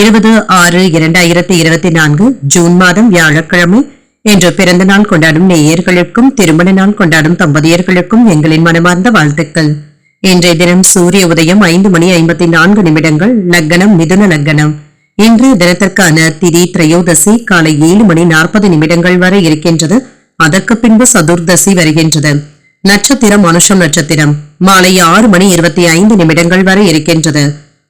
இருபது ஆறு இரண்டாயிரத்தி இருபத்தி நான்கு ஜூன் மாதம் வியாழக்கிழமை இன்று பிறந்த நாள் கொண்டாடும் நேயர்களுக்கும் திருமண நாள் கொண்டாடும் தம்பதியர்களுக்கும் எங்களின் மனமார்ந்த வாழ்த்துக்கள். இன்றைய தினம் சூரிய உதயம் ஐந்து மணி ஐம்பத்தி நான்கு நிமிடங்கள் லக்னம் மிதுன லக்னம். இன்றைய தினத்திற்கான திதி திரையோதசி காலை ஏழு மணி நாற்பது நிமிடங்கள் வரை இருக்கின்றது. அதற்கு பின்பு சதுர்தசி வருகின்றது. நட்சத்திரம் மனுஷம் நட்சத்திரம். மாலை ஆறு மணி இருபத்தி ஐந்து நிமிடங்கள் வரை இருக்கின்றது.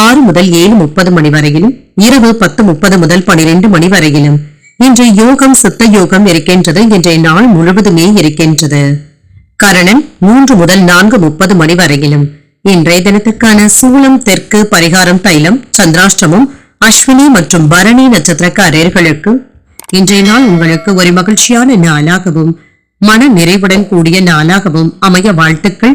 ஆறு முதல் ஏழு முப்பது மணி வரையிலும் இரவு பத்து முப்பது முதல் பனிரெண்டு மணி வரையிலும். இன்று யோகம் சித்த யோகம் இருக்கின்றது. இன்றைய நாள் முழுவதுமே இருக்கின்றது. கரணன் மூன்று முதல் நான்கு முப்பது மணி வரையிலும். இன்றைய தினத்துக்கான சூலம் தெற்கு பரிகாரம் தைலம் சந்திராஷ்டமம் அஸ்வினி மற்றும் பரணி நட்சத்திரக்காரர்களுக்கு இன்றைய நாள் உங்களுக்கு ஒரு மகிழ்ச்சியான நாளாகவும் மன நிறைவுடன் கூடிய நாளாகவும் அமைய வாழ்த்துக்கள்.